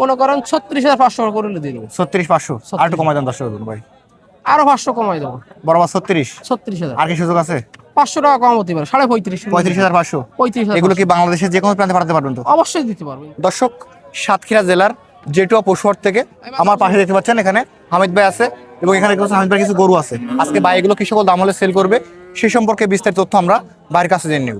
মনে করেন ছত্রিশ হাজার পাঁচশো করে দেবো। ছত্রিশ পাঁচশো। আর একটু কমাই দেন দশ টাকা ভাই। আরও পাঁচশো কমাই দেবো। বরাবর ছত্রিশ। ছত্রিশ হাজার। আর কি সুযোগ আছে? পাঁচশো টাকা কম হতে পারে সাড়ে পঁয়ত্রিশ। পঁয়ত্রিশ হাজার পাঁচশো। পঁয়ত্রিশ এগুলো কি বাংলাদেশের যে কোনো প্রান্তে পাঠাতে পারবেন তো? অবশ্যই দিতে পারবে। দর্শক সাতক্ষীরা জেলার জেটুয়া পশুহাট থেকে আমার পাশে দেখতে পাচ্ছেন এখানে হামিদ ভাই আছে এবং এখানে হামিদ ভাই কিছু গরু আছে। আজকে ভাই এগুলো কি সকল দাম হলে সেল করবে সেই সম্পর্কে বিস্তারিত তথ্য আমরা বাইরের কাছে জেনে নেব।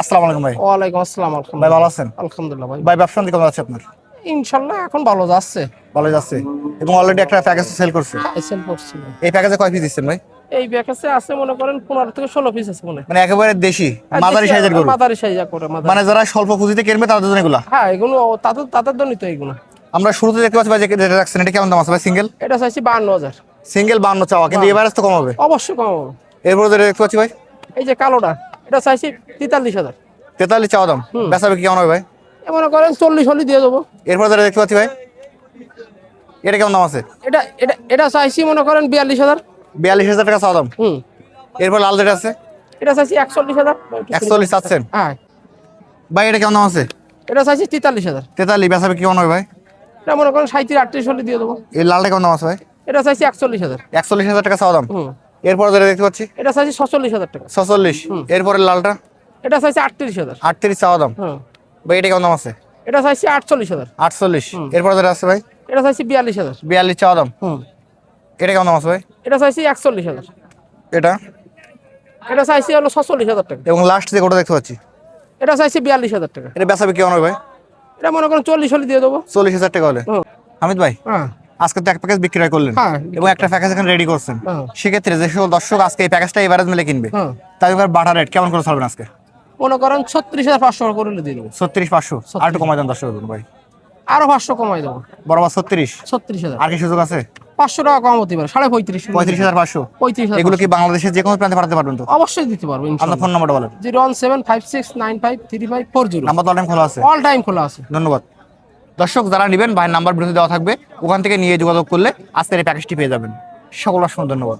আসসালামু আলাইকুম ভাই। ওয়ালাইকুম আসসালাম ভাই ভালো আছেন? আলহামদুলিল্লাহ ভাই। ভাই ব্যবসা কেমন আছে আপনার? ইনশাল্লাহ এখন ভালো যাচ্ছে। ভালো যাচ্ছে। এবং অলরেডি একটা প্যাকেজ সেল করছে। এসেল করছিল এই প্যাকেজে কয় পিস দিচ্ছেন ভাই? এই ব্যাকেসে আছে মনে করেন পনেরো থেকে ষোলো পিস আছে মনে মানে একেবারে দেশি আর মাদারি সাইজের গরু। মাদারি সাইজা করে মানে যারা স্বল্প পুঁজিতে কিনবে তাদের জন্য এগুলা? হ্যাঁ এগুলো তাদের তাদের জন্যই তো এগুলো। আমরা শুরুতে দেখতে পাচ্ছি ভাই যে যেটা রাখছেন এটা কেমন দাম আছে ভাই সিঙ্গেল এটা চাইছি বান্ন হাজার। সিঙ্গেল বান্ন চাওয়া কিন্তু এবারে তো কম হবে। অবশ্যই কম হবে। এরপরে যেটা দেখতে পাচ্ছি ভাই? এই যে কালোটা এটা চাইছি তেতাল্লিশ হাজার। তেতাল্লিশ চাওয়া দাম। বেচাবে কি কেমন হবে ভাই? মনে করেন চল্লিশ হলে দিয়ে দেবো। এরপর যেটা দেখতে পাচ্ছি ভাই। এটা কেমন দাম আছে? এটা এটা এটা চাইছি মনে করেন বিয়াল্লিশ হাজার। বিয়াল্লিশ হাজার টাকা চাওয়া দাম। হুম। এরপর লাল যেটা আছে? এটা চাইছি একচল্লিশ হাজার। একচল্লিশ চাচ্ছেন? হ্যাঁ। ভাই এটা কেমন দাম আছে? এটা চাইছি তেতাল্লিশ হাজার। তেতাল্লিশ বেচাবে কি কেমন হবে ভাই? এটা মনে করেন সাঁত্রিশ আটত্রিশ হলে দিয়ে দেবো। এই লালটা কেমন দাম আছে ভাই? এটা চাইছি একচল্লিশ হাজার। একচল্লিশ হাজার টাকা চাওয়া দাম। হুম। এরপর যেটা দেখতে পাচ্ছি? এটা চাইছি ছচল্লিশ হাজার টাকা। ছচল্লিশ। এরপরে লালটা? এটা চাইছি আটত্রিশ হাজার। আটত্রিশ চাওয়া দাম। হুম। ভাই এটা কেমন দাম আছে? এটা চাইছি আটচল্লিশ হাজার। আটচল্লিশ। এরপর যেটা আছে ভাই? এটা চাইছি বিয়াল্লিশ হাজার। বিয়াল্লিশ চাওয়া দাম? হুম। এটা কেমন দাম আছে ভাই? এটা চাইছি একচল্লিশ হাজার। এটা? এটা চাইছি হলো ছচল্লিশ হাজার টাকা। এবং লাস্ট যে গোটা দেখতে পাচ্ছি। এটা চাইছি বিয়াল্লিশ হাজার টাকা। এটা বেচাবে কেমন হবে ভাই? এটা মনে করেন চল্লিশ হলে দিয়ে দেবো। চল্লিশ হাজার টাকা হলে। হামিদ ভাই হ্যাঁ। আজকে তো এক প্যাকেজ বিক্রয় করলেন। হ্যাঁ, এবং একটা প্যাকেজ এখানে রেডি করছেন। হ্যাঁ। সেক্ষেত্রে যে সকল দর্শক আজকে এই প্যাকেজটা এভারেজ মিলে কিনবে। তাই তাদের বাটার রেট কেমন করে চলবেন আজকে? মনে করেন ছত্রিশ হাজার পাঁচশো করে দিয়ে দেবো ছত্রিশ পাঁচশো। আর একটু কমাই দেন দর্শক ভাই। আরও পাঁচশো কমাই দেবো। বরাবর ছত্রিশ। ছত্রিশ হাজার। আর কি সুযোগ আছে? পাঁচশো টাকা কম হতে পারে সাড়ে পঁয়ত্রিশ। পঁয়ত্রিশ হাজার পাঁচশো। পঁয়ত্রিশ এগুলো কি বাংলাদেশের যে কোনো প্রান্তে পাঠাতে পারবেন তো? অবশ্যই দিতে পারব আপনার ফোন নাম্বারটা বলেন। Zero one seven five six nine five three five four zero. Number তো অনেক খোলা আছে। অল টাইম খোলা আছে। ধন্যবাদ। দর্শক যারা নেবেন ভাইয়ের নাম্বার বিরুদ্ধে দেওয়া থাকবে ওখান থেকে নিয়ে যোগাযোগ করলে আজকের এই প্যাকেজটি পেয়ে যাবেন। সকল অসংখ্য ধন্যবাদ।